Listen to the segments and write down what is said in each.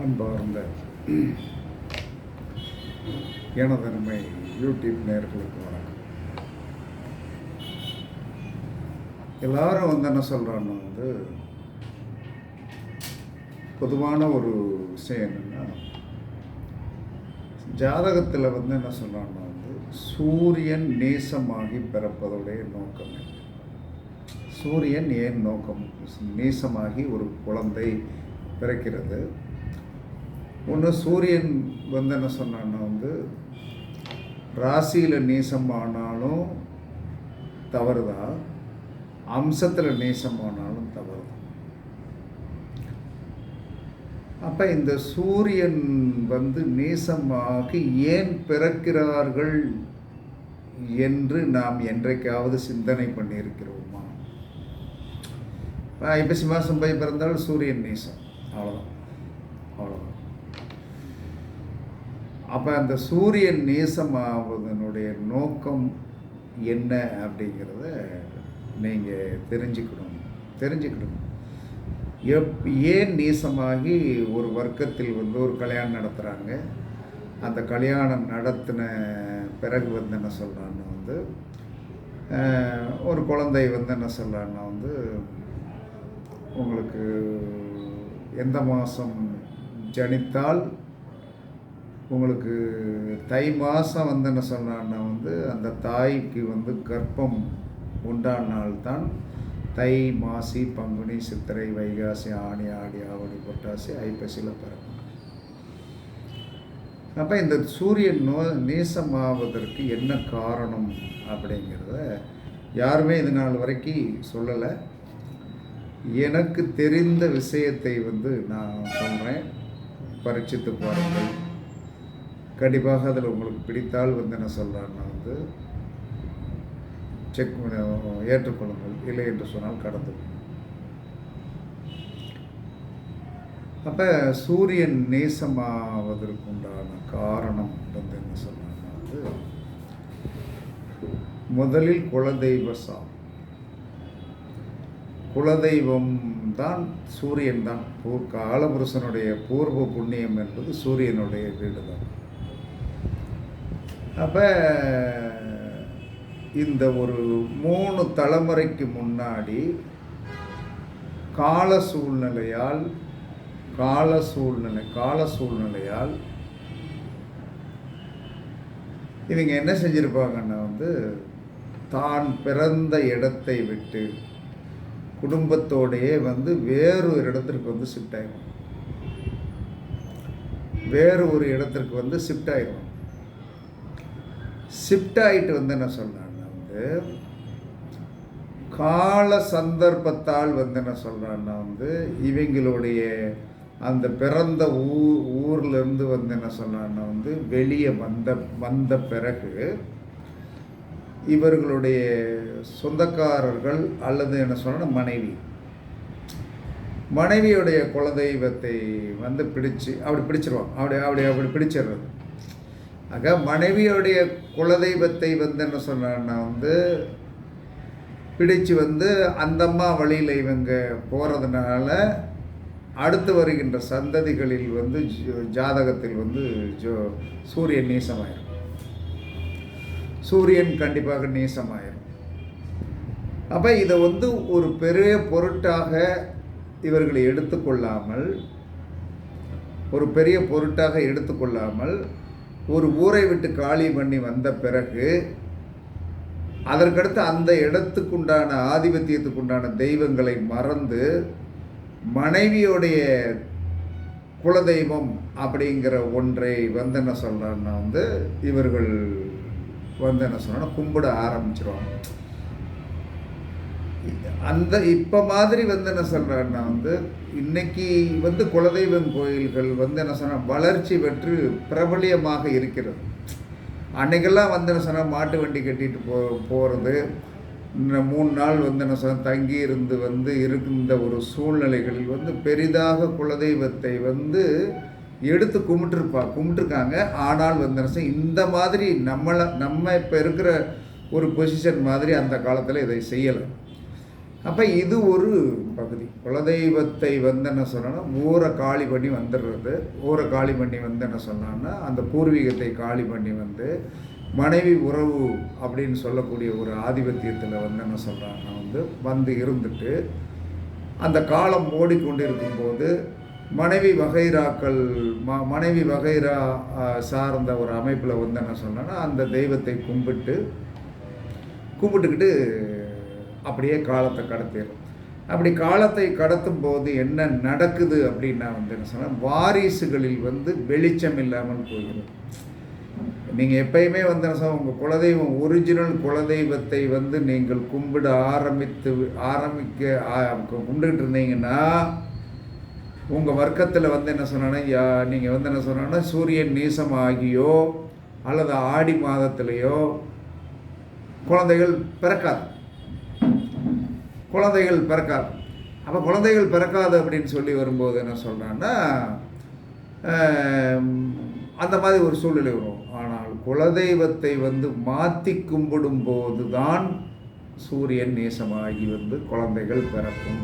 அன்பார்ந்த எனதன்மை யூடியூப் நேர்களுக்கு வணக்கம். எல்லாரும் வந்து என்ன சொல்கிறான்னா வந்து பொதுவான ஒரு விஷயம் என்னென்னா ஜாதகத்தில் வந்து என்ன சொல்கிறான்னா வந்து சூரியன் நேசமாகி பிறப்பதுடைய நோக்கம் சூரியன் ஏன் நோக்கம்? நேசமாகி ஒரு குழந்தை பிறக்கிறது. ஒன்று சூரியன் வந்து என்ன சொன்னான்னா வந்து ராசியில் நேசமானாலும் தவறுதான் அம்சத்தில் நேசமானாலும் தவறு அப்போ இந்த சூரியன் வந்து நேசமாகி ஏன் பிறக்கிறார்கள் என்று நாம் என்றைக்காவது சிந்தனை பண்ணியிருக்கிறோமா? ஐப்பசி மாதம் போய் பிறந்தால் சூரியன் நேசம். அவ்வளோதான் அப்போ அந்த சூரியன் நேசமாவதனுடைய நோக்கம் என்ன அப்படிங்கிறத நீங்கள் தெரிஞ்சுக்கணும். தெரிஞ்சுக்கணும். எப் ஏன் நேசமாகி ஒரு வர்க்கத்தில் வந்து ஒரு கல்யாணம் நடத்துகிறாங்க அந்த கல்யாணம் நடத்தின பிறகு வந்து என்ன சொல்கிறான்னு வந்து ஒரு குழந்தை வந்து என்ன சொல்கிறான்னா வந்து உங்களுக்கு எந்த மாதம் ஜனித்தால் உங்களுக்கு தை மாதம் வந்து என்ன சொன்னான்னா வந்து அந்த தாய்க்கு வந்து கர்ப்பம் உண்டானால்தான் தை மாசி பங்குனி சித்திரை வைகாசி ஆணி ஆடி ஆவணி புரட்டாசி ஐப்பசியில் பிறக்கும். அப்போ இந்த சூரியன் நோ நேசமாவதற்கு என்ன காரணம் அப்படிங்கிறத யாருமே இது நாள் வரைக்கும் சொல்லலை. எனக்கு தெரிந்த விஷயத்தை வந்து நான் சொல்கிறேன் பரீட்சித்து பாருங்கள். கண்டிப்பாக அதில் உங்களுக்கு பிடித்தால் வந்து என்ன சொல்கிறேன்னா வந்து செக் ஏற்றுக்கொள்ளுங்கள். இல்லை என்று சொன்னால் கடந்து அப்போ சூரியன் நேசமாவதற்குண்டான காரணம் வந்து என்ன சொன்னாங்கன்னா வந்து முதலில் குலதெய்வ சாம். குலதெய்வம் தான் சூரியன் தான். பூர் காலபுருஷனுடைய பூர்வ புண்ணியம் என்பது சூரியனுடைய வீடு தான் அப்போ இந்த ஒரு மூணு தலைமுறைக்கு முன்னாடி கால சூழ்நிலையால் கால சூழ்நிலை கால சூழ்நிலையால் இவங்க என்ன செஞ்சுருப்பாங்கன்னா வந்து தான் பிறந்த இடத்தை விட்டு குடும்பத்தோடையே வந்து வேறு ஒரு இடத்திற்கு வந்து ஷிஃப்ட் ஆகிடும் வேறு ஒரு இடத்திற்கு வந்து ஷிஃப்ட் ஆகிடும் ஷிஃப்ட் ஆகிட்டு வந்து என்ன சொல்கிறான்னா வந்து கால சந்தர்ப்பத்தால் வந்து என்ன சொல்கிறான்னா வந்து இவங்களுடைய அந்த பிறந்த ஊர் ஊர்லேருந்து வந்து என்ன சொன்னான்னா வந்து வெளியே வந்த வந்த பிறகு இவர்களுடைய சொந்தக்காரர்கள் அல்லது என்ன சொன்னா மனைவி. மனைவியுடைய குலதெய்வத்தை வந்து பிடிச்சு அப்படி பிடிச்சிருவாங்க அப்படி அப்படி அப்படி பிடிச்சிடுறது. ஆக மனைவியுடைய குலதெய்வத்தை வந்து என்ன சொன்னான்னா வந்து பிடிச்சு வந்து அந்தம்மா வழியில் இவங்க போகிறதுனால அடுத்து வருகின்ற சந்ததிகளில் வந்து ஜோ- ஜாதகத்தில் வந்து ஜோ சூரியன் நீசமாயிரும். சூரியன் கண்டிப்பாக நீசமாயிரும். அப்போ இதை வந்து ஒரு பெரிய பொருட்டாக இவர்களை எடுத்துக்கொள்ளாமல் ஒரு பெரிய பொருட்டாக எடுத்துக்கொள்ளாமல் ஒரு ஊரை விட்டு காலி பண்ணி வந்த பிறகு அதற்கடுத்து அந்த இடத்துக்குண்டான ஆதிபத்தியத்துக்குண்டான தெய்வங்களை மறந்து மனைவியுடைய குலதெய்வம் அப்படிங்கிற ஒன்றை வந்து என்ன சொல்கிறான்னா வந்து இவர்கள் வந்து என்ன சொல்றாங்கன்னா கும்பிட ஆரம்பிச்சிருவாங்க. அந்த இப்போ மாதிரி வந்து என்ன சொல்கிறேன்னா வந்து இன்னைக்கு வந்து குலதெய்வம் கோயில்கள் வந்து என்ன சொன்னால் வளர்ச்சி பெற்று பிரபலியமாக இருக்கிறது. அன்னைக்கெல்லாம் வந்து என்ன சொன்னால் மாட்டு வண்டி கட்டிட்டு போ போகிறது மூணு நாள் வந்து என்ன சொன்னால் தங்கி இருந்து வந்து இருந்த ஒரு சூழ்நிலைகளில் வந்து பெரிதாக குலதெய்வத்தை வந்து எடுத்து கும்பிட்டுருப்பா கும்பிட்டுருக்காங்க. ஆனால் வந்து என்ன இந்த மாதிரி நம்மளை நம்ம இப்போ இருக்கிற ஒரு பொசிஷன் மாதிரி அந்த காலத்தில் இதை செய்யலை. அப்போ இது ஒரு பகுதி. குலதெய்வத்தை வந்து என்ன சொன்னோன்னா ஊரை காலி பண்ணி வந்துடுறது. ஊரை காலி பண்ணி வந்து என்ன சொன்னான்னா அந்த பூர்வீகத்தை காலி பண்ணி வந்து மனைவி உறவு அப்படின்னு சொல்லக்கூடிய ஒரு ஆதிபத்தியத்தில் வந்து என்ன சொல்கிறாங்கன்னா வந்து வந்து இருந்துட்டு அந்த காலம் ஓடிக்கொண்டு இருக்கும்போது மனைவி வகைராக்கள் ம மனைவி வகைரா சார்ந்த ஒரு அமைப்பில் வந்து என்ன சொன்னேன்னா அந்த தெய்வத்தை கும்பிட்டு கும்பிட்டுக்கிட்டு அப்படியே காலத்தை கடத்திடும் அப்படி காலத்தை கடத்தும் போது என்ன நடக்குது அப்படின்னா வந்து என்ன சொன்னால் வாரிசுகளில் வந்து வெளிச்சம் இல்லாமல் போகிறது. நீங்கள் எப்பயுமே வந்து என்ன சொன்னால் உங்கள் குலதெய்வம் ஒரிஜினல் குலதெய்வத்தை வந்து நீங்கள் கும்பிட ஆரம்பித்து ஆரம்பிக்க ஆ- கும்பிட்டுக்கிட்டு இருந்தீங்கன்னா உங்கள் வர்க்கத்தில் வந்து என்ன சொன்னா யா நீங்கள் வந்து என்ன சொன்னா சூரியன் நீசம் ஆகியோ அல்லது ஆடி மாதத்திலேயோ குழந்தைகள் பிறக்காது. குழந்தைகள் பிறக்காது. அப்போ குழந்தைகள் பிறக்காது அப்படின்னு சொல்லி வரும்போது என்ன சொல்கிறான்னா அந்த மாதிரி ஒரு சூழ்நிலை வரும். ஆனால் குலதெய்வத்தை வந்து மாற்றி கும்பிடும் போது தான் சூரியன் நேசமாகி வந்து குழந்தைகள் பிறக்கும்.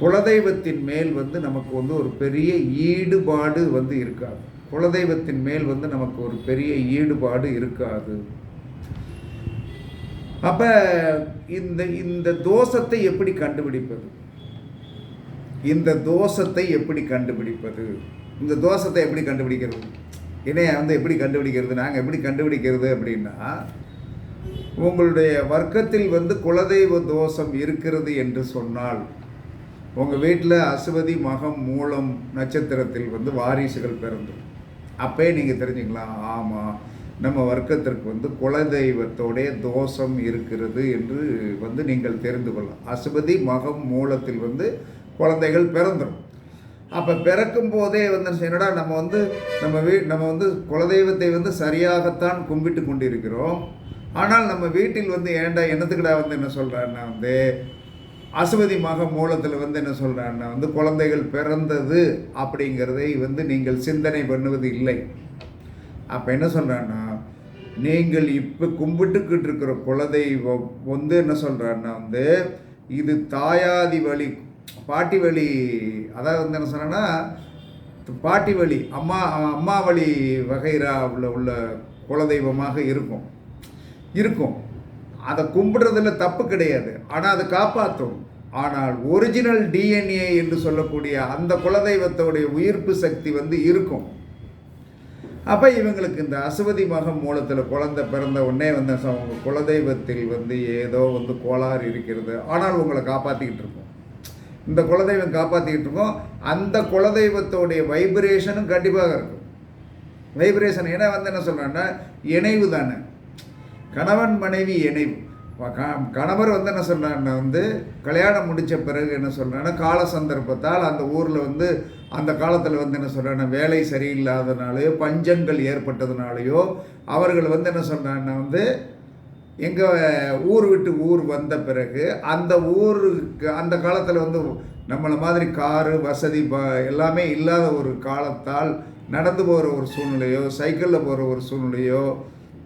குலதெய்வத்தின் மேல் வந்து நமக்கு வந்து ஒரு பெரிய ஈடுபாடு வந்து இருக்காது. குலதெய்வத்தின் மேல் வந்து நமக்கு ஒரு பெரிய ஈடுபாடு இருக்காது. அப்போ இந்த இந்த தோஷத்தை எப்படி கண்டுபிடிப்பது? இந்த தோஷத்தை எப்படி கண்டுபிடிப்பது? இந்த தோஷத்தை எப்படி கண்டுபிடிக்கிறது? இணைய வந்து எப்படி கண்டுபிடிக்கிறது? நாங்கள் எப்படி கண்டுபிடிக்கிறது அப்படின்னா உங்களுடைய வர்க்கத்தில் வந்து குலதெய்வ தோஷம் இருக்கிறது என்று சொன்னால் உங்கள் வீட்டில் அசுவதி மகம் மூலம் நட்சத்திரத்தில் வந்து வாரிசுகள் பிறந்தோம் அப்போயே நீங்கள் தெரிஞ்சுக்கலாம் ஆமாம் நம்ம வர்க்கத்திற்கு வந்து குலதெய்வத்தோடைய தோஷம் இருக்கிறது என்று வந்து நீங்கள் தெரிந்து கொள்ளலாம் அசுபதி மகம் மூலத்தில் வந்து குழந்தைகள் பிறந்துடும் அப்போ பிறக்கும் போதே வந்து என்னடா நம்ம வந்து நம்ம வீ நம்ம வந்து குலதெய்வத்தை வந்து சரியாகத்தான் கும்பிட்டு கொண்டிருக்கிறோம். ஆனால் நம்ம வீட்டில் வந்து ஏன்டா என்னத்துக்குடா வந்து என்ன சொல்கிறான்னா வந்து அசுபதி மக மூலத்தில் வந்து என்ன சொல்கிறான்னா வந்து குழந்தைகள் பிறந்தது அப்படிங்கிறதை வந்து நீங்கள் சிந்தனை பண்ணுவது இல்லை. அப்போ என்ன சொல்கிறான்னா நீங்கள் இப்போ கும்பிட்டுக்கிட்டு இருக்கிற குலதெய்வம் வந்து என்ன சொல்கிறாருன்னா வந்து இது தாயாதி வழி பாட்டி வழி அதாவது வந்து என்ன சொன்னேன்னா பாட்டி வழி அம்மா அம்மா வழி வகைராவில் உள்ள குலதெய்வமாக இருக்கும். இருக்கும். அதை கும்பிடுறதுல தப்பு கிடையாது. ஆனால் அதை காப்பாற்றும் ஆனால் ஒரிஜினல் டிஎன்ஏ என்று சொல்லக்கூடிய அந்த குலதெய்வத்தோடைய உயிர்ப்பு சக்தி வந்து இருக்கும். அப்போ இவங்களுக்கு இந்த அசுவதி மகம் மூலத்தில் குழந்தை பிறந்த உடனே வந்து அவங்க குலதெய்வத்தில் வந்து ஏதோ வந்து கோளாறு இருக்கிறது. ஆனால் உங்களை காப்பாற்றிக்கிட்டு இருக்கும். இந்த குலதெய்வம் காப்பாற்றிக்கிட்டு இருக்கோம். அந்த குலதெய்வத்தோடைய வைப்ரேஷனும் கண்டிப்பாக இருக்கும். வைப்ரேஷன் ஏன்னா வந்து என்ன சொல்கிறேன்னா இணைவு தானே. கணவன் மனைவி இணைவு. க- கணவர் வந்து என்ன சொல்கிறாருன்னா வந்து கல்யாணம் முடித்த பிறகு என்ன சொல்கிறாங்கன்னா கால சந்தர்ப்பத்தால் அந்த ஊரில் வந்து அந்த காலத்தில் வந்து என்ன சொல்கிறாங்கன்னா வேலை சரியில்லாதனாலேயோ பஞ்சங்கள் ஏற்பட்டதுனாலேயோ அவர்கள் வந்து என்ன சொல்கிறாங்கன்னா வந்து எங்கள் ஊர் விட்டு ஊர் வந்த பிறகு அந்த ஊருக்கு அந்த காலத்தில் வந்து நம்மளை மாதிரி காரு வசதி ப எல்லாமே இல்லாத ஒரு காலத்தால் நடந்து போகிற ஒரு சூழ்நிலையோ சைக்கிளில் போகிற ஒரு சூழ்நிலையோ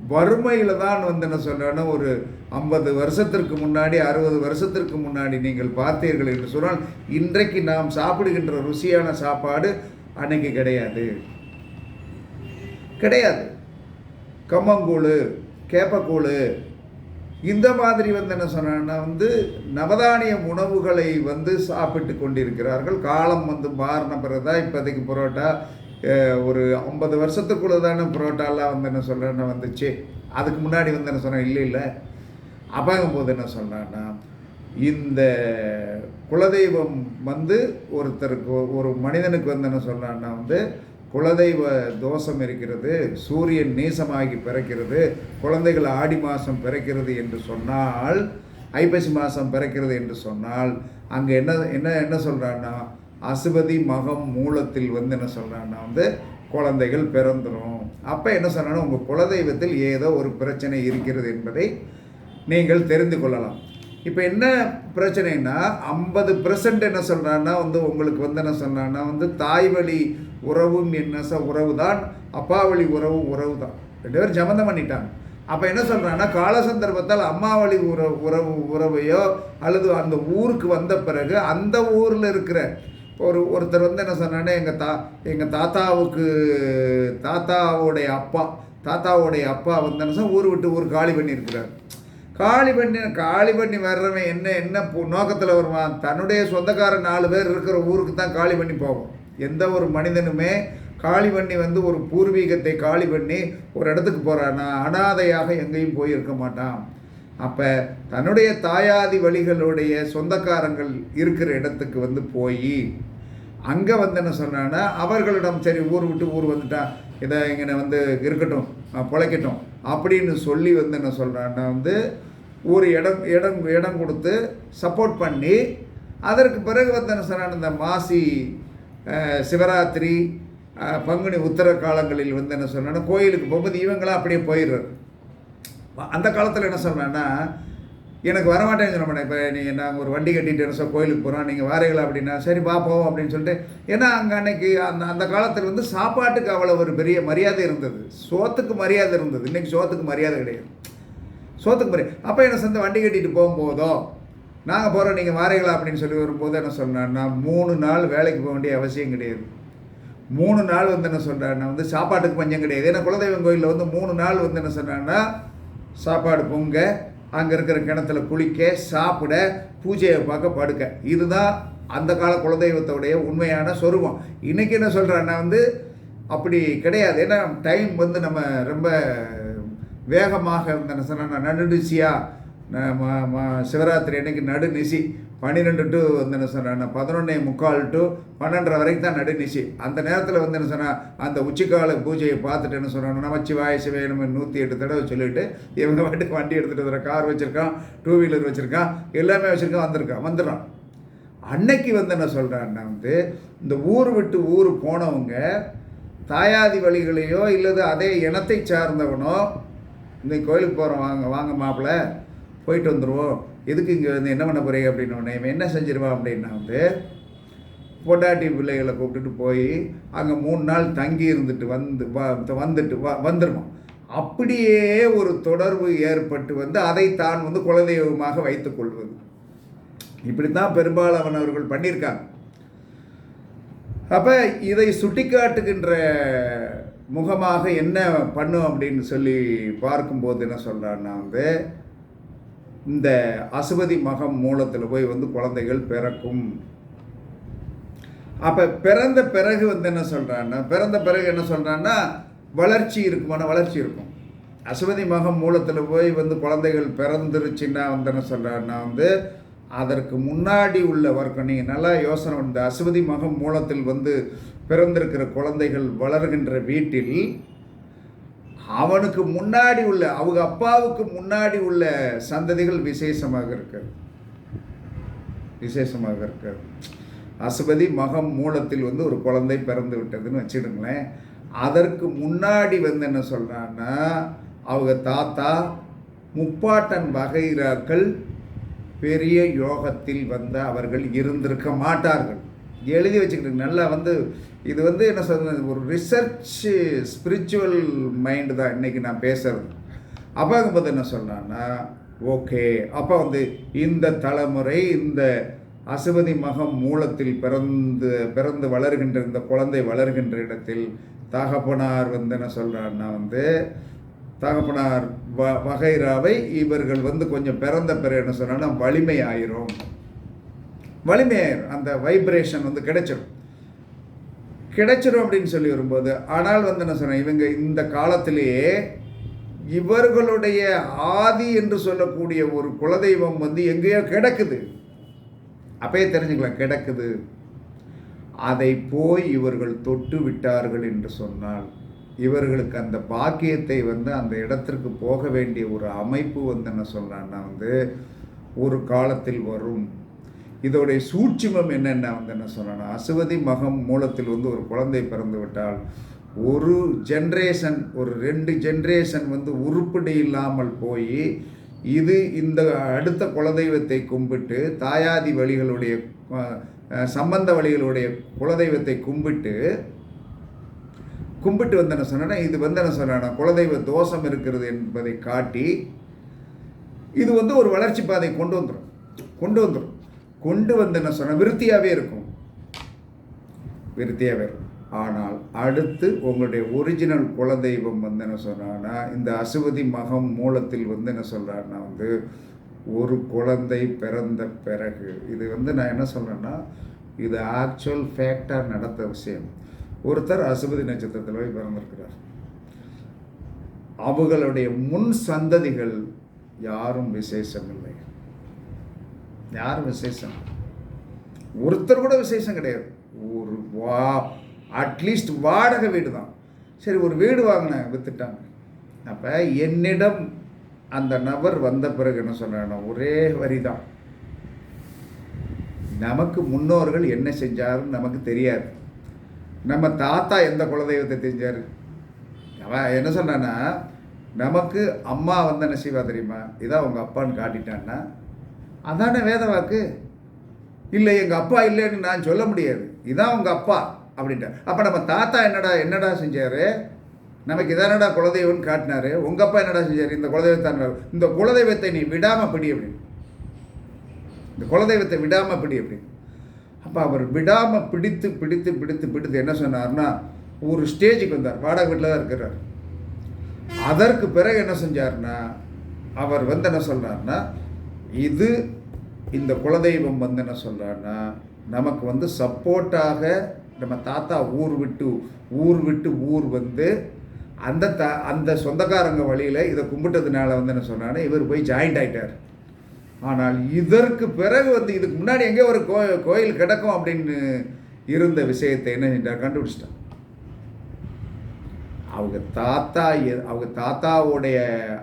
வறுமையில் தான் வந்து என்ன சொன்னேன்னா ஒரு ஐம்பது வருஷத்திற்கு முன்னாடி அறுபது வருஷத்திற்கு முன்னாடி நீங்கள் பார்த்தீர்கள் என்று சொன்னால் இன்றைக்கு நாம் சாப்பிடுகின்ற ருசியான சாப்பாடு அன்னைக்கு கிடையாது. கிடையாது. கம்மங்கூழ் கேப்பக்கூழ் இந்த மாதிரி வந்து என்ன சொன்னா வந்து நவதானிய உணவுகளை வந்து சாப்பிட்டு கொண்டிருக்கிறார்கள். காலம் வந்து மாறின பிறகுதான் இப்போதைக்கு புரோட்டா ஒரு ஐம்பது வருஷத்துக்குள்ள தானே புரோட்டாலாம் வந்து என்ன சொல்கிறேன்னா வந்துச்சு. அதுக்கு முன்னாடி வந்து என்ன சொன்னேன் இல்லை இல்லை. அப்பாங்கும்போது என்ன சொன்னான்னா இந்த குலதெய்வம் வந்து ஒருத்தருக்கு ஒரு மனிதனுக்கு வந்து என்ன சொன்னான்னா வந்து குலதெய்வ தோஷம் இருக்கிறது சூரியன் நீசமாகி பிறக்கிறது குழந்தைகள் ஆடி மாதம் பிறக்கிறது என்று சொன்னால் ஐப்பசி மாதம் பிறக்கிறது என்று சொன்னால் அங்கே என்ன என்ன என்ன சொல்கிறான்னா அசுபதி மகம் மூலத்தில் வந்து என்ன சொல்கிறான்னா வந்து குழந்தைகள் பிறந்துடும் அப்போ என்ன சொன்னான்னா உங்கள் குலதெய்வத்தில் ஏதோ ஒரு பிரச்சனை இருக்கிறது என்பதை நீங்கள் தெரிந்து கொள்ளலாம். இப்போ என்ன பிரச்சனைனா ஐம்பது பெர்சன்ட் என்ன சொல்கிறான்னா வந்து உங்களுக்கு வந்து என்ன சொன்னான்னா வந்து தாய் வழி உறவும் என்ன ச உறவு தான் அப்பா வழி உறவும் உறவு தான் ரெண்டு பேரும் ஜமந்தம் பண்ணிட்டாங்க. அப்போ என்ன சொல்கிறான்னா கால சந்தர்ப்பத்தால் அம்மாவழி உறவு உறவு உறவையோ அல்லது அந்த ஊருக்கு வந்த பிறகு அந்த ஊரில் இருக்கிற ஒரு ஒருத்தர் வந்து என்ன சொன்னானே எங்கள் தா எங்கள் தாத்தாவுக்கு தாத்தாவுடைய அப்பா தாத்தாவுடைய அப்பா வந்து என்ன சொன்னா, ஊர் விட்டு ஊர் காலி பண்ணியிருக்கிறார். காலி பண்ணி காலி பண்ணி வர்றவன் என்ன என்ன நோக்கத்தில் வருவான்? தன்னுடைய சொந்தக்கார நாலு பேர் இருக்கிற ஊருக்கு தான் காலி பண்ணி போவோம் எந்த ஒரு மனிதனுமே காலி பண்ணி வந்து ஒரு பூர்வீகத்தை காலி பண்ணி ஒரு இடத்துக்கு போகிறான்னா அனாதையாக எங்கேயும் போயிருக்க மாட்டான். அப்போ தன்னுடைய தாயாதி வழிகளுடைய சொந்தக்காரங்கள் இருக்கிற இடத்துக்கு வந்து போய் அங்கே வந்து என்ன சொன்னான்னா அவர்களிடம் சரி ஊர் விட்டு ஊர் வந்துட்டான் இதை இங்கே வந்து இருக்கட்டும் பிழைக்கட்டும் அப்படின்னு சொல்லி வந்து என்ன சொல்கிறான்னா வந்து ஒரு இடம் இடம் இடம் கொடுத்து சப்போர்ட் பண்ணி அதற்கு பிறகு வந்து என்ன சொன்னான் இந்த மாசி சிவராத்திரி பங்குனி உத்தர காலங்களில் வந்து என்ன சொன்னான்னா கோயிலுக்கு போகும்போது இவங்களாம் அப்படியே போயிடுறாரு அந்த காலத்தில் என்ன சொன்னேன்னா எனக்கு வரமாட்டேன்னு சொல்ல மாட்டேன் இப்போ நீங்கள் நாங்கள் ஒரு வண்டி கட்டிட்டு என்ன கோயிலுக்கு போகிறோம் நீங்கள் வாரீங்களா அப்படின்னா சரி வா போவோம் அப்படின்னு சொல்லிட்டு ஏன்னா அங்கே அன்னைக்கு அந்த அந்த காலத்தில் வந்து சாப்பாட்டுக்கு அவ்வளோ ஒரு பெரிய மரியாதை இருந்தது. சோத்துக்கு மரியாதை இருந்தது. இன்றைக்கி சோத்துக்கு மரியாதை கிடையாது. சோத்துக்கு மரியாதை அப்போ என்ன சேர்ந்து வண்டி கட்டிட்டு போகும்போதோ நாங்கள் போகிறோம் நீங்கள் வாரீங்களா அப்படின்னு சொல்லி வரும்போது என்ன சொன்னேன்னா மூணு நாள் வேலைக்கு போக வேண்டிய அவசியம் கிடையாது. மூணு நாள் வந்து என்ன சொல்கிறேன்னா வந்து சாப்பாட்டுக்கு பஞ்சம் கிடையாது. ஏன்னா குலதெய்வம் கோயிலில் வந்து மூணு நாள் வந்து என்ன சொன்னான்னா சாப்பாடு பொங்க அங்கே இருக்கிற கிணத்துல குளிக்க சாப்பிட பூஜையை பார்க்க படுக்க. இதுதான் அந்த கால குலதெய்வத்தோடைய உண்மையான சொருபம். இன்றைக்கி என்ன சொல்கிறேன்னா வந்து அப்படி கிடையாது. ஏன்னா டைம் வந்து நம்ம ரொம்ப வேகமாக இருந்தேன்னு சொன்னால் நடுநிசியாக சிவராத்திரி அன்னைக்கு நடுநிசி. பன்னிரெண்டு டு வந்து என்ன சொன்னா பதினொன்னே முக்கால் டு பன்னெண்டரை வரைக்கும் தான் நடுநிசி அந்த நேரத்தில் வந்து என்ன சொன்னால் அந்த உச்சிக்கால பூஜையை பார்த்துட்டு என்ன சொன்னாங்க நமச்சிவாய சிவயனம் நூற்றி எட்டு தடவை சொல்லிட்டு இவங்க வாட்டுக்கு வண்டி எடுத்துகிட்டு வர கார் வச்சுருக்கான் டூ வீலர் வச்சுருக்கான் எல்லாமே வச்சுருக்கான் வந்திருக்கான் வந்துடுறான். அன்னைக்கு வந்து என்ன சொல்கிறான்னா வந்து இந்த ஊர் விட்டு ஊர் போனவங்க தாயாதி வழிகளையோ இல்லது அதே இனத்தை சார்ந்தவனோ இந்த கோயிலுக்கு போகிறோம் வாங்க வாங்க மாப்பிள்ளை போயிட்டு வந்துடுவோம் எதுக்கு இங்கே வந்து என்ன பண்ண போகிறீங்க அப்படின்னு இவன் என்ன செஞ்சிருவான் அப்படின்னா வந்து பொட்டாட்டி பிள்ளைகளை கூப்பிட்டுட்டு போய் அங்கே மூணு நாள் தங்கி இருந்துட்டு வந்து வ- வந்துட்டு வ வந்துடுவோம் அப்படியே ஒரு தொடர்பு ஏற்பட்டு வந்து அதை தான் வந்து குலதெய்வமாக வைத்துக் கொள்வது. இப்படித்தான் பெரும்பாலானவர்கள் அவர்கள் பண்ணியிருக்காங்க. அப்போ இதை சுட்டிக்காட்டுகின்ற முகமாக என்ன பண்ணும் அப்படின்னு சொல்லி பார்க்கும்போது என்ன சொல்கிறான்னா வந்து இந்த அசுவதி மகம் மூலத்தில் போய் வந்து குழந்தைகள் பிறக்கும். அப்போ பிறந்த பிறகு வந்து என்ன சொல்கிறான்னா பிறந்த பிறகு என்ன சொல்கிறான்னா வளர்ச்சி இருக்குமான வளர்ச்சி இருக்கும். அசுவதி மகம் மூலத்தில் போய் வந்து குழந்தைகள் பிறந்துருச்சுன்னா வந்து என்ன சொல்கிறான்னா வந்து அதற்கு முன்னாடி உள்ள வர்க்கம் நீங்கள் நல்லா யோசனை இந்த அசுவதி மகம் மூலத்தில் வந்து பிறந்திருக்கிற குழந்தைகள் வளர்கின்ற வீட்டில் அவனுக்கு முன்னாடி உள்ள அவங்க அப்பாவுக்கு முன்னாடி உள்ள சந்ததிகள் விசேஷமாக இருக்கிறது விசேஷமாக இருக்கிறது அசுபதி மகம் மூலத்தில் வந்து ஒரு குழந்தை பிறந்து விட்டதுன்னு வச்சுடுங்களேன் அதற்கு முன்னாடி வந்து என்ன சொல்கிறான்னா அவங்க தாத்தா முப்பாட்டன் வகைராக்கள் பெரிய யோகத்தில் வந்து அவர்கள் இருந்திருக்க மாட்டார்கள். எழுதி வச்சுக்கிட்டு நல்லா வந்து இது வந்து என்ன சொல்றது ஒரு ரிசர்ச் ஸ்பிரிச்சுவல் மைண்டு தான் இன்றைக்கி நான் பேசுறது. அப்போங்கும்போது என்ன சொன்னான்னா ஓகே அப்போ வந்து இந்த தலைமுறை இந்த அசுவதி மகம் மூலத்தில் பிறந்து பிறந்து வளர்கின்ற இந்த குழந்தை வளர்கின்ற இடத்தில் தகப்பனார் வந்து என்ன சொல்கிறான்னா வந்து தகப்பனார் வ வகைராவை இவர்கள் வந்து கொஞ்சம் பிறந்த பிறகு என்ன சொன்னான்னா வலிமை ஆயிரும். வலிமை அந்த வைப்ரேஷன் வந்து கிடைச்சிடும் கிடைச்சிடும் அப்படின்னு சொல்லி வரும்போது ஆனால் வந்து என்ன சொன்னேன் இவங்க இந்த காலத்திலேயே இவர்களுடைய ஆதி என்று சொல்லக்கூடிய ஒரு குலதெய்வம் வந்து எங்கேயோ கிடக்குது. அப்பயே தெரிஞ்சுக்கலாம் கிடக்குது. அதை போய் இவர்கள் தொட்டு விட்டார்கள் என்று சொன்னால் இவர்களுக்கு அந்த பாக்கியத்தை வந்து அந்த இடத்திற்கு போக வேண்டிய ஒரு அமைப்பு வந்து என்ன சொல்கிறான்னா வந்து ஒரு காலத்தில் வரும். இதோடைய சூட்சிமம் என்னென்ன வந்து என்ன சொல்லணும்? அசுவதி மகம் மூலத்தில் வந்து ஒரு குழந்தை பிறந்து விட்டால் ஒரு ஜென்ரேஷன் ஒரு ரெண்டு ஜென்ரேஷன் வந்து உருப்படி இல்லாமல் போய் இது இந்த அடுத்த குலதெய்வத்தை கும்பிட்டு தாயாதி வழிகளுடைய சம்பந்த வழிகளுடைய குலதெய்வத்தை கும்பிட்டு கும்பிட்டு வந்து என்ன சொன்னேன்னா இது வந்து என்ன சொன்னா குலதெய்வ தோஷம் இருக்கிறது என்பதை காட்டி இது வந்து ஒரு வளர்ச்சி பாதை கொண்டு வந்துடும் கொண்டு வந்துடும் கொண்டு வந்து என்ன சொன்ன விருத்தியாகவே இருக்கும். விருத்தியாகவே இருக்கும். ஆனால் அடுத்து உங்களுடைய ஒரிஜினல் குலதெய்வம் வந்து என்ன சொன்னான்னா இந்த அசுவதி மகம் மூலத்தில் வந்து என்ன சொல்கிறாருன்னா வந்து ஒரு குழந்தை பிறந்த பிறகு இது வந்து நான் என்ன சொல்கிறேன்னா இது ஆக்சுவல் ஃபேக்டாக நடந்த விஷயம். ஒருத்தர் அசுபதி நட்சத்திரத்தில் போய் பிறந்திருக்கிறார். அவர்களுடைய முன் சந்ததிகள் யாரும் விசேஷமில்லை. யாரும் விசேஷம்? ஒருத்தர் கூட விசேஷம் கிடையாது. ஒரு வா அட்லீஸ்ட் வாடகை வீடு தான் சரி ஒரு வீடு வாங்கினேன் விற்றுட்டாங்க அப்போ என்னிடம் அந்த நபர் வந்த பிறகு என்ன சொல்கிறேன்னா ஒரே வரி தான் நமக்கு முன்னோர்கள் என்ன செஞ்சாருன்னு நமக்கு தெரியாது. நம்ம தாத்தா எந்த குலதெய்வத்தை தெரிஞ்சார்? அவன் என்ன சொன்னான்னா நமக்கு அம்மா வந்து என்ன செய்வா தெரியுமா? இதான் உங்கள் அப்பான்னு காட்டிட்டான்னா அதானே வேத வாக்கு? இல்லை எங்கள் அப்பா இல்லைன்னு நான் சொல்ல முடியாது. இதான் உங்கள் அப்பா அப்படின்ட்டு அப்போ நம்ம தாத்தா என்னடா என்னடா செஞ்சார்? நமக்கு இதானடா குலதெய்வம்னு காட்டினாரு? உங்கள் அப்பா என்னடா செஞ்சார்? இந்த குலதெய்வத்தை இந்த குலதெய்வத்தை நீ விடாமல் பிடி அப்படின்னு இந்த குலதெய்வத்தை விடாமல் பிடி அப்படின்னு அப்போ அவர் விடாமல் பிடித்து பிடித்து பிடித்து பிடித்து என்ன சொன்னார்னா ஒரு ஸ்டேஜுக்கு வந்தார். வாடகை வீட்டில் தான் இருக்கிறார். அதற்கு பிறகு என்ன செஞ்சார்னா அவர் வந்து என்ன சொல்கிறார்னா இது இந்த குலதெய்வம் வந்து என்ன சொல்கிறான்னா நமக்கு வந்து சப்போர்ட்டாக நம்ம தாத்தா ஊர் விட்டு ஊர் விட்டு ஊர் வந்து அந்த த அந்த சொந்தக்காரங்க வழியில் இதை கும்பிட்டதுனால வந்து என்ன சொன்னான்னா இவர் போய் ஜாயிண்ட் ஆகிட்டார் ஆனால் இதற்கு பிறகு வந்து இதுக்கு முன்னாடி எங்கேயோ ஒரு கோ கோயில் கிடக்கும் அப்படின்னு இருந்த விஷயத்தை என்ன செஞ்சார் கண்டுபிடிச்சிட்டான் அவங்க தாத்தா எ- அவங்க தாத்தாவுடைய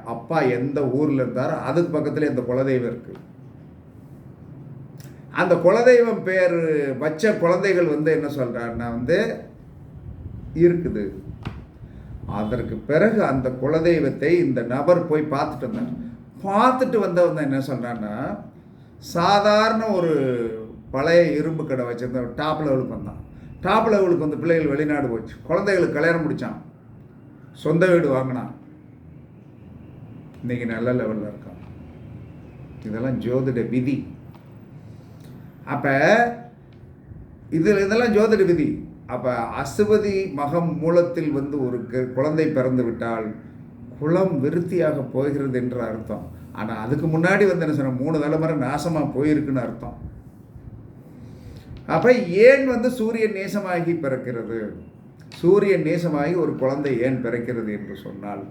அப்பா எந்த ஊரில் இருந்தாரோ அதுக்கு பக்கத்தில் இந்த குலதெய்வம் இருக்குது அந்த குலதெய்வம் பேர் வச்ச குழந்தைகள் வந்து என்ன சொல்கிறாருன்னா வந்து இருக்குது. அதற்கு பிறகு அந்த குலதெய்வத்தை இந்த நபர் போய் பார்த்துட்டு வந்தார். பார்த்துட்டு வந்தவன் என்ன சொல்கிறான்னா சாதாரண ஒரு பழைய இரும்பு கடை வச்சுருந்த டாப் லெவலுக்கு வந்தான். டாப் லெவலுக்கு வந்து பிள்ளைகள் வெளிநாடு போச்சு. குழந்தைகளுக்கு கல்யாணம் முடிச்சான். சொந்த வீடு வாங்கினான். இன்றைக்கி நல்ல லெவலில் இருக்கான். இதெல்லாம் ஜோதிட விதி. அப்போ இதில் இதெல்லாம் ஜோதிட விதி. அப்போ அசுவதி மகம் மூலத்தில் வந்து ஒரு குழந்தை பிறந்து விட்டால் குலம் விருத்தியாக போகிறது என்ற அர்த்தம். ஆனால் அதுக்கு முன்னாடி வந்து என்ன சொன்ன மூணு தலைமுறை நாசமாக போயிருக்குன்னு அர்த்தம். அப்போ ஏன் வந்து சூரியன் நேசமாகி பிறக்கிறது? சூரியன் நேசமாகி ஒரு குழந்தை ஏன் பிறக்கிறது என்று சொன்னால்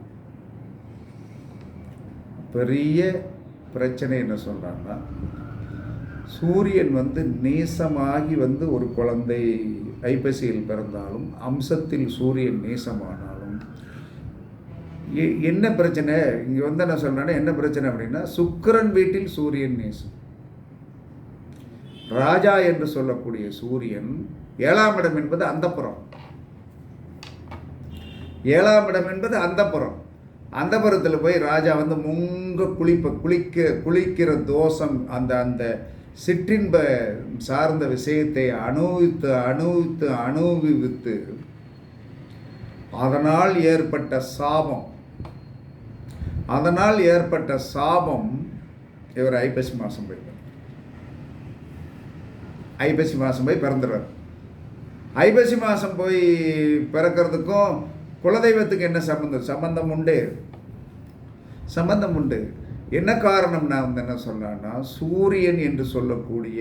பெரிய பிரச்சனை என்ன சொல்கிறாங்கன்னா சூரியன் வந்து நேசமாகி வந்து ஒரு குழந்தை ஐப்பசியில் பிறந்தாலும் அம்சத்தில் சூரியன் நேசமானாலும் என்ன பிரச்சனை? இங்கே வந்து நான் சொல்றேன்னா என்ன பிரச்சனை அப்படின்னா சுக்கிரன் வீட்டில் சூரியன் நேசம். ராஜா என்று சொல்லக்கூடிய சூரியன் ஏழாம் இடம் என்பது அந்தப்புறம் ஏழாம் இடம் என்பது அந்தப்புறம் அந்தப்புறத்தில் போய் ராஜா வந்து முங்க குளிப்ப குளிக்க குளிக்கிற தோஷம் அந்த அந்த சிற்றின்ப சார்ந்த விஷயத்தை அனுபவித்து அனுபவித்து அனுபவித்து அதனால் ஏற்பட்ட சாபம். அதனால் ஏற்பட்ட சாபம் இவர் ஐப்பசி மாதம் போய் ஐப்பசி மாதம் போய் பிறந்துடுறார். ஐப்பசி மாதம் போய் பிறக்கிறதுக்கும் குலதெய்வத்துக்கு என்ன சம்பந்தம்? சம்பந்தம் உண்டு. சம்பந்தம் உண்டு. என்ன காரணம் நான் வந்து என்ன சொல்லலாம்னா சூரியன் என்று சொல்லக்கூடிய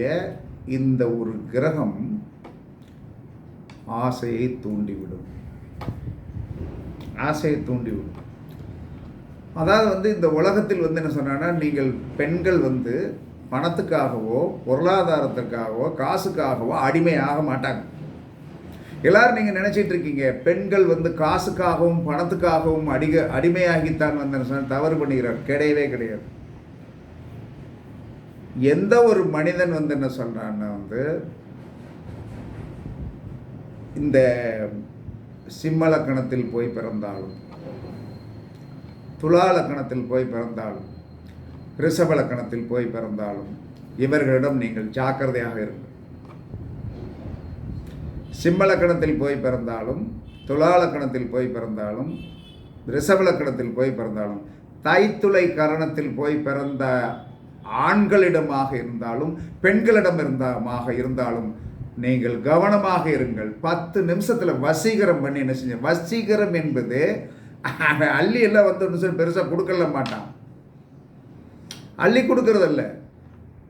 இந்த ஒரு கிரகம் ஆசையை தூண்டிவிடும். ஆசையை தூண்டிவிடும். அதாவது வந்து இந்த உலகத்தில் வந்து என்ன சொன்னான்னா நீங்கள் பெண்கள் வந்து பணத்துக்காகவோ பொருளாதாரத்துக்காகவோ காசுக்காகவோ அடிமையாக மாட்டாங்க. எல்லாரும் நீங்கள் நினச்சிட்டு இருக்கீங்க பெண்கள் வந்து காசுக்காகவும் பணத்துக்காகவும் அடிக அடிமையாகித்தான் வந்து என்ன தவறு பண்ணுகிறார் கிடையவே கிடையாது. எந்த ஒரு மனிதன் வந்து என்ன சொல்கிறான்னா வந்து இந்த சிம்மலக்கணத்தில் போய் பிறந்தாலும் துலா லக்கணத்தில் போய் பிறந்தாலும் ரிஷப லக்கணத்தில் போய் பிறந்தாலும் இவர்களிடம் நீங்கள் ஜாக்கிரதையாக இருக்கும் சிம்மலக்கணத்தில் போய் பிறந்தாலும் துலாலக்கணத்தில் போய் பிறந்தாலும் ரிஷபலக்கணத்தில் போய் பிறந்தாலும் தைத்துளை கரணத்தில் போய் பிறந்த ஆண்களிடமாக இருந்தாலும் பெண்களிடம் இருந்தமாக இருந்தாலும் நீங்கள் கவனமாக இருங்கள். பத்து நிமிஷத்தில் வசீகரம் பண்ணி என்ன செஞ்ச? வசீகரம் என்பது அவன் அள்ளி எல்லாம் வந்து ஒன்று சொல்லி பெருசாக கொடுக்கல மாட்டான். அள்ளி கொடுக்கறதல்ல.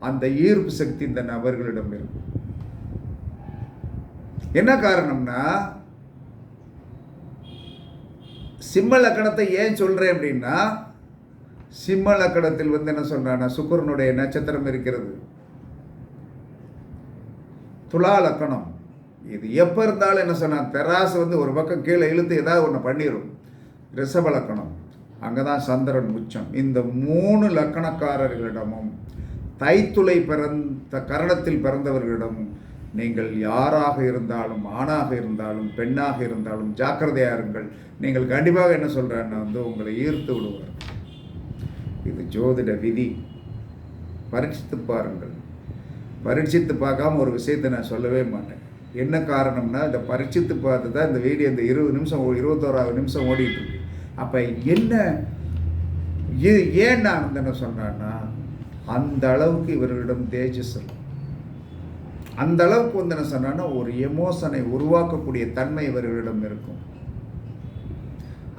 அந்த ஈர்ப்பு சக்தி இந்த நபர்களிடம் இருக்கும். என்ன காரணம்னா சிம்ம லக்கணத்தை ஏன் சொல்கிறேன் அப்படின்னா சிம்ம லக்கணத்தில் வந்து என்ன சொல்றான்னா சுக்கரனுடைய நட்சத்திரம் இருக்கிறது. துலா லக்கணம். இது எப்போ இருந்தாலும் என்ன சொன்னான் தெராசு வந்து ஒரு பக்கம் கீழே இழுத்து ஏதாவது ஒன்று பண்ணிடும் ரிஷப லக்கணம். அங்கே தான் சந்திரன் உச்சம். இந்த மூணு லக்கணக்காரர்களிடமும் தைத்துளை பிறந்த கரணத்தில் பிறந்தவர்களிடமும் நீங்கள் யாராக இருந்தாலும் ஆணாக இருந்தாலும் பெண்ணாக இருந்தாலும் ஜாக்கிரதையாக இருங்கள். நீங்கள் கண்டிப்பாக என்ன சொல்கிறேன்னா வந்து உங்களை ஈர்த்து விடுவார் இது ஜோதிட விதி. பரீட்சித்து பாருங்கள். பரீட்சித்து பார்க்காம ஒரு விஷயத்தை நான் சொல்லவே மாட்டேன். என்ன காரணம்னா இந்த பரீட்சித்து பார்த்து தான் இந்த வீடியோ இந்த இருபது நிமிஷம் இருபத்தோராவது நிமிஷம் ஓடிட்டு இருக்கு அப்போ என்ன இது ஏன் நான் வந்து என்ன சொன்னேன்னா அந்த அளவுக்கு இவர்களிடம் தேஜஸ் இருக்கும் அந்த அளவுக்கு வந்து என்ன சொன்னான்னா ஒரு எமோஷனை உருவாக்கக்கூடிய தன்மை இவர்களிடம் இருக்கும்.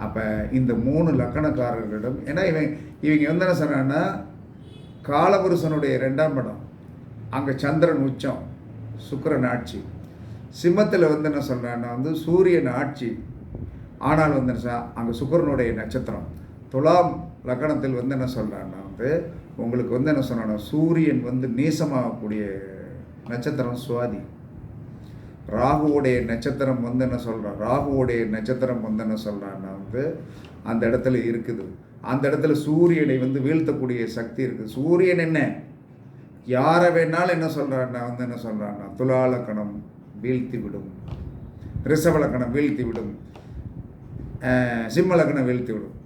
அப்போ இந்த மூணு லக்கணக்காரர்களிடம் ஏன்னா இவன் இவங்க வந்து என்ன சொன்னான்னா காலபுருஷனுடைய ரெண்டாம் படம் அங்கே சந்திரன் உச்சம் சுக்கரன் ஆட்சி. சிம்மத்தில் வந்து என்ன சொல்கிறான்னா வந்து சூரியன் ஆட்சி ஆனால் வந்து என்ன அங்கே சுக்கிரனுடைய நட்சத்திரம். துலாம் லக்கணத்தில் வந்து என்ன சொல்கிறான்னா வந்து உங்களுக்கு வந்து என்ன சொன்னா சூரியன் வந்து நீசமாகக்கூடிய நட்சத்திரம் சுவாதி. ராகுவுடைய நட்சத்திரம் வந்து என்ன சொல்கிறான் ராகுவுடைய நட்சத்திரம் வந்து என்ன சொல்கிறான்னா வந்து அந்த இடத்துல இருக்குது. அந்த இடத்துல சூரியனை வந்து வீழ்த்தக்கூடிய சக்தி இருக்குது. சூரியன் என்ன? யாரை வேணாலும் என்ன சொல்கிறான்னா வந்து என்ன சொல்கிறான்னா துலாலக்கணம் வீழ்த்தி விடும் ரிஷவலக்கணம் வீழ்த்தி விடும் சிம்மலக்கணம் வீழ்த்தி விடும்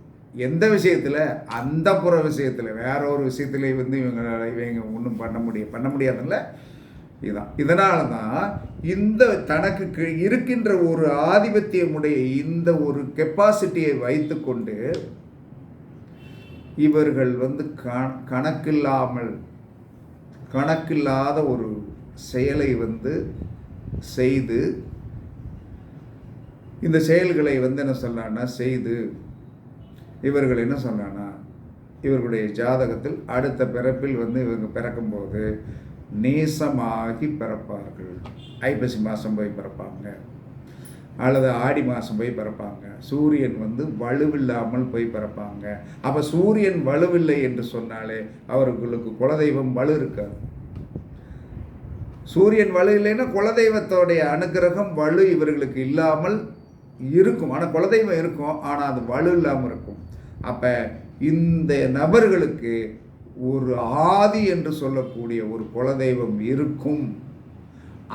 எந்த விஷயத்தில்? அந்த புற விஷயத்தில். வேற ஒரு விஷயத்துல வந்து இவங்க இவங்க ஒன்றும் பண்ண முடியும் பண்ண முடியாதுல்ல? இதுதான். இதனால தான் இந்த தனக்கு இருக்கின்ற ஒரு ஆதிபத்தியமுடைய இந்த ஒரு கெப்பாசிட்டியை வைத்துக்கொண்டு இவர்கள் வந்து க- கணக்கில்லாமல் கணக்கில்லாத ஒரு செயலை வந்து செய்து இந்த செயல்களை வந்து என்ன சொல்லலான்னா செய்து இவர்கள் என்ன சொன்னான்னா இவர்களுடைய ஜாதகத்தில் அடுத்த பிறப்பில் வந்து இவங்க பிறக்கும்போது நேசமாகி பிறப்பார்கள். ஐப்பசி மாதம் போய் பிறப்பாங்க. அல்லது ஆடி மாதம் போய் பிறப்பாங்க. சூரியன் வந்து வலுவில்லாமல் போய் பிறப்பாங்க. அப்போ சூரியன் வலுவில்லை என்று சொன்னாலே அவர்களுக்கு குலதெய்வம் வலு இருக்காது. சூரியன் வலு இல்லைன்னா குலதெய்வத்தோடைய அனுக்கிரகம் வலு இவர்களுக்கு இல்லாமல் இருக்கும். ஆனால் குலதெய்வம் இருக்கும். ஆனால் அது வலு இல்லாமல் இருக்கும். அப்போ இந்த நபர்களுக்கு ஒரு ஆதி என்று சொல்லக்கூடிய ஒரு குலதெய்வம் இருக்கும்.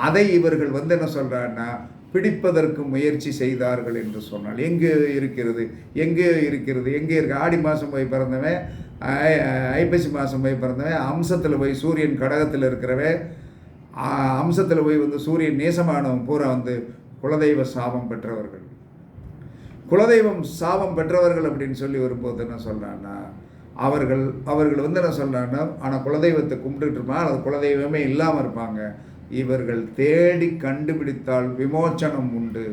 அதை இவர்கள் வந்து என்ன சொல்கிறாருன்னா பிடிப்பதற்கு முயற்சி செய்தார்கள் என்று சொன்னால் எங்கே இருக்கிறது? எங்கே இருக்கிறது? எங்கே இருக்கு? ஆடி மாதம் போய் பிறந்தவன் ஐப்பசி மாதம் போய் பிறந்தவன் அம்சத்தில் போய் சூரியன் கடகத்தில் இருக்கிறவன் அம்சத்தில் போய் வந்து சூரியன் நேசமானவன் பூரா வந்து குலதெய்வ சாபம் பெற்றவர்கள். குலதெய்வம் சாபம் பெற்றவர்கள் அப்படின்னு சொல்லி வரும்போது என்ன சொல்கிறான்னா அவர்கள் அவர்கள் வந்து என்ன சொல்கிறாங்கன்னா ஆனால் குலதெய்வத்தை கும்பிட்டுட்டு இருப்பாங்க அது குலதெய்வமே இல்லாமல் இருப்பாங்க. இவர்கள் தேடி கண்டுபிடித்தால் விமோச்சனம் உண்டு.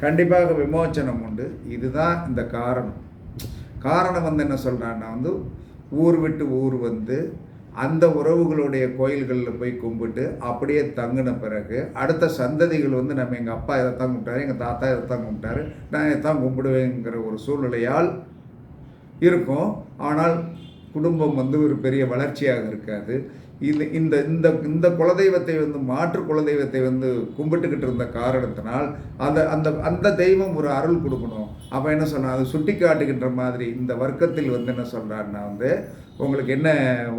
கண்டிப்பாக விமோச்சனம் உண்டு. இதுதான் இந்த காரணம். காரணம் வந்து என்ன சொல்கிறான்னா வந்து ஊர் விட்டு ஊர் வந்து அந்த உறவுகளுடைய கோயில்களில் போய் கும்பிட்டு அப்படியே தங்கின பிறகு அடுத்த சந்ததிகள் வந்து நம்ம எங்கள் அப்பா இதைத்தான் கும்பிட்டாரு எங்கள் தாத்தா இதைத்தான் கும்பிட்டாரு நான் இதைத்தான் கும்பிடுவேங்கிற ஒரு சூழ்நிலையால் இருக்கும். ஆனால் குடும்பம் வந்து ஒரு பெரிய வளர்ச்சியாக இருக்காது. இது இந்த இந்த இந்த குலதெய்வத்தை வந்து மாற்று குலதெய்வத்தை வந்து கும்பிட்டுக்கிட்டு இருந்த காரணத்தினால் அந்த அந்த அந்த தெய்வம் ஒரு அருள் கொடுக்கணும். அப்போ என்ன சொன்னால் அது சுட்டி காட்டுகின்ற மாதிரி இந்த வர்க்கத்தில் வந்து என்ன சொல்கிறாருன்னா வந்து உங்களுக்கு என்ன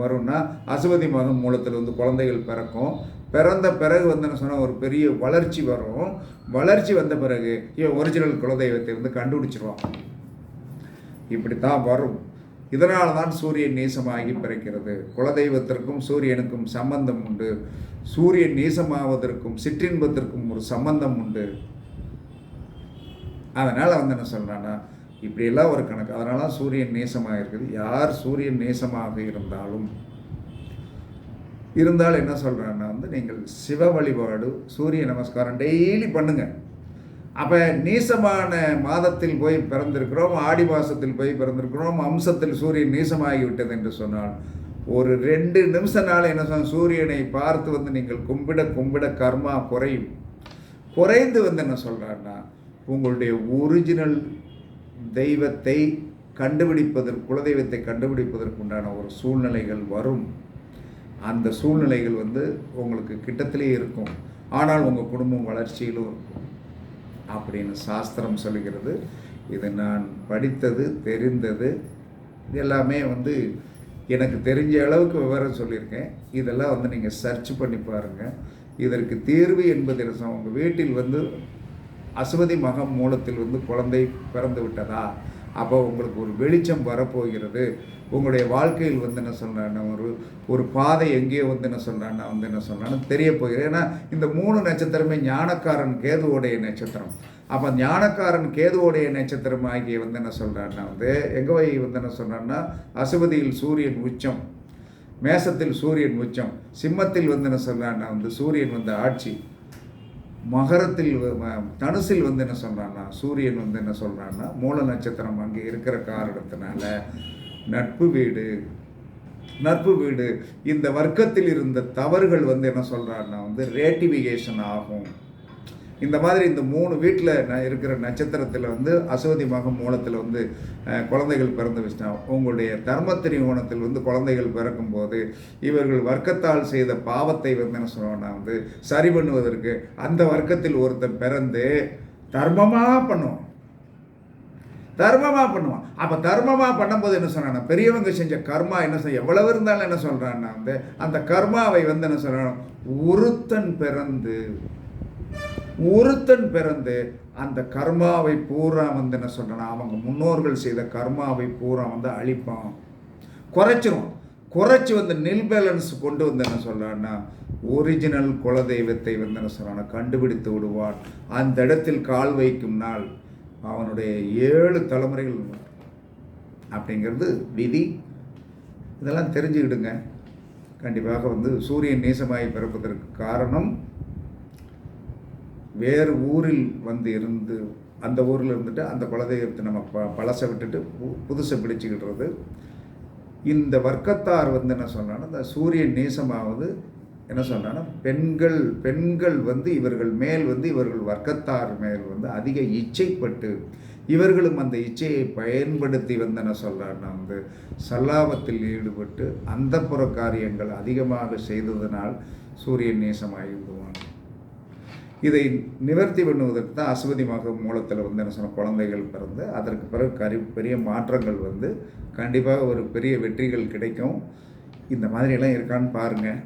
வரும்னா அசுவதி மாதம் மூலத்தில் வந்து குழந்தைகள் பிறக்கும். பிறந்த பிறகு வந்து என்ன சொன்னால் ஒரு பெரிய வளர்ச்சி வரும். வளர்ச்சி வந்த பிறகு இவன் ஒரிஜினல் குலதெய்வத்தை வந்து கண்டுபிடிச்சிருவான். இப்படி தான் வரும். இதனால தான் சூரியன் நீசமாகி பிறக்கிறது. குலதெய்வத்திற்கும் சூரியனுக்கும் சம்பந்தம் உண்டு. சூரியன் நீசமாவதற்கும் சிற்றின்பத்திற்கும் ஒரு சம்பந்தம் உண்டு. அதனால் வந்து என்ன சொல்கிறான்னா இப்படியெல்லாம் ஒரு கணக்கு. அதனால சூரியன் நேசமாக இருக்குது யார் சூரியன் நேசமாக இருந்தாலும். இருந்தால் என்ன சொல்கிறான்னா வந்து நீங்கள் சிவ வழிபாடு சூரிய நமஸ்காரம் டெய்லி பண்ணுங்கள் அப்போ நீசமான மாதத்தில் போய் பிறந்திருக்கிறோம் ஆடி மாதத்தில் போய் பிறந்திருக்கிறோம் அம்சத்தில் சூரியன் நீசமாகி விட்டது என்று சொன்னால் ஒரு ரெண்டு நிமிஷ நாள் என்ன சொன்ன சூரியனை பார்த்து வந்து நீங்கள் கும்பிட கும்பிட கர்மா குறையும். குறைந்து வந்து என்ன சொல்கிறாருன்னா உங்களுடைய ஒரிஜினல் தெய்வத்தை கண்டுபிடிப்பதற்கு குலதெய்வத்தை கண்டுபிடிப்பதற்குண்டான ஒரு சூழ்நிலைகள் வரும். அந்த சூழ்நிலைகள் வந்து உங்களுக்கு கிட்டத்திலே இருக்கும். ஆனால் உங்கள் குடும்பம் வளர்ச்சியிலும் இருக்கும். அப்படின்னு சாஸ்திரம் சொல்லுகிறது. இது நான் படித்தது தெரிந்தது இது எல்லாமே வந்து எனக்கு தெரிஞ்ச அளவுக்கு விவரம் சொல்லியிருக்கேன். இதெல்லாம் வந்து நீங்கள் சர்ச் பண்ணி பாருங்கள் இதற்கு தீர்வு என்பது என்ன உங்கள் வீட்டில் வந்து அசுமதி மகம் மூலத்தில் வந்து குழந்தை பிறந்து விட்டதா? அப்போ உங்களுக்கு ஒரு வெளிச்சம் வரப்போகிறது. உங்களுடைய வாழ்க்கையில் வந்து என்ன சொல்கிறேன்னா ஒரு ஒரு பாதை எங்கேயோ வந்து என்ன சொல்கிறான்னா வந்து என்ன சொல்கிறான்னு தெரிய போகிறேன் ஏன்னா இந்த மூணு நட்சத்திரமே ஞானக்காரன் கேதுவோடைய நட்சத்திரம். அப்போ ஞானக்காரன் கேதுவோடைய நட்சத்திரம் ஆகிய வந்து என்ன சொல்கிறான்னா வந்து எங்கே வந்து என்ன சொல்கிறான்னா அசுவதியில் சூரியன் உச்சம் மேசத்தில் சூரியன் உச்சம் சிம்மத்தில் வந்து என்ன சொல்கிறான்னா வந்து சூரியன் வந்து ஆட்சி. மகரத்தில் தனுசில் வந்து என்ன சொல்கிறான்னா சூரியன் வந்து என்ன சொல்கிறான்னா மூல நட்சத்திரம் அங்கே இருக்கிற காரணத்தினால நட்பு வீடு நட்பு வீடு இந்த வர்க்கத்தில் இருந்த தவறுகள் வந்து என்ன சொல்கிறான்னா வந்து ரேட்டிவிகேஷன் ஆகும். இந்த மாதிரி இந்த மூணு வீட்டில் ந இருக்கிற நட்சத்திரத்தில் வந்து அசோதி மகம் மூலத்தில் வந்து குழந்தைகள் பிறந்து வச்சுட்டா உங்களுடைய தர்மத்திரி ஓணத்தில் வந்து குழந்தைகள் பிறக்கும்போது இவர்கள் வர்க்கத்தால் செய்த பாவத்தை வந்து என்ன சொல்லுவோம்னா வந்து சரி பண்ணுவதற்கு அந்த வர்க்கத்தில் ஒருத்தன் பிறந்து தர்மமாக பண்ணுவான். தர்மமாக பண்ணுவான். அப்போ தர்மமாக பண்ணும்போது என்ன சொன்னான்னா பெரியவங்க செஞ்ச கர்மா என்ன செய்ய எவ்வளவு இருந்தாலும் என்ன சொல்கிறான்னா வந்து அந்த கர்மாவை வந்து என்ன சொல்கிறான் ஒருத்தன் பிறந்து ஒருத்தன் பிறந்து அந்த கர்மாவை பூரா வந்து என்ன சொல்கிறேன்னா அவங்க முன்னோர்கள் செய்த கர்மாவை பூரா வந்து அழிப்பான். குறைச்சிரும் குறைச்சி வந்து நெல் பேலன்ஸ் கொண்டு வந்து என்ன சொல்கிறான்னா ஒரிஜினல் குலதெய்வத்தை வந்து என்ன சொல்கிறான்னா கண்டுபிடித்து விடுவான். அந்த இடத்தில் கால் வைக்கும் நாள் அவனுடைய ஏழு தலைமுறைகள் அப்படிங்கிறது விதி. இதெல்லாம் தெரிஞ்சுக்கிடுங்க. கண்டிப்பாக வந்து சூரியன் நேசமாகி பிறப்பதற்கு காரணம் வேறு ஊரில் வந்து இருந்து அந்த ஊரில் இருந்துட்டு அந்த குலதெய்வத்தை நம்ம ப பழசை விட்டுட்டு பு புதுசை பிடிச்சிக்கிடுறது இந்த வர்க்கத்தார் வந்து என்ன சொன்னான்னா இந்த சூரியன் நேசமாவது என்ன சொன்னான்னா பெண்கள் பெண்கள் வந்து இவர்கள் மேல் வந்து இவர்கள் வர்க்கத்தார் மேல் வந்து அதிக இச்சைப்பட்டு இவர்களும் அந்த இச்சையை பயன்படுத்தி வந்து என்ன சொல்கிறாருன்னா வந்து சல்லாபத்தில் ஈடுபட்டு அந்த புற காரியங்கள் அதிகமாக செய்ததனால் சூரியன் நேசமாகிவிடுவான். இதை நிவர்த்தி பண்ணுவதற்கு தான் அசுவதி மக மூலத்தில் வந்து என்ன சொன்ன குழந்தைகள் பிறந்து அதற்கு பிறகு கரி பெரிய மாற்றங்கள் வந்து கண்டிப்பாக ஒரு பெரிய வெற்றிகள் கிடைக்கும். இந்த மாதிரியெல்லாம் இருக்கான்னு பாருங்கள்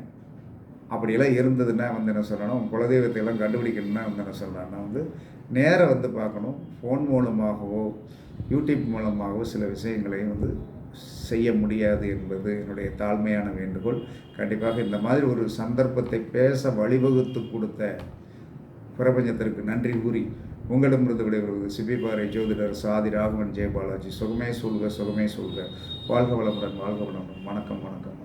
அப்படியெல்லாம் இருந்ததுன்னா வந்து என்ன சொல்லணும் குலதெய்வத்தை எல்லாம் கண்டுபிடிக்கணும்னா வந்து என்ன சொல்லலாம்னா வந்து நேராக வந்து பார்க்கணும். ஃபோன் மூலமாகவோ யூடியூப் மூலமாகவோ சில விஷயங்களையும் வந்து செய்ய முடியாது என்பது என்னுடைய தாழ்மையான வேண்டுகோள். கண்டிப்பாக இந்த மாதிரி ஒரு சந்தர்ப்பத்தை பேச வழிவகுத்து கொடுத்த பிரபஞ்சத்திற்கு நன்றி கூறி உங்களிடமிருந்து விடைபெறுவது சிபிபாறை ஜோதிடர் சாதி ராகவன் ஜெயபாலாஜி. சுகமே சொல்க சுகமே சொல்க. வாழ்க வளமுடன் வாழ்க வளமுடன். வணக்கம் வணக்கம்.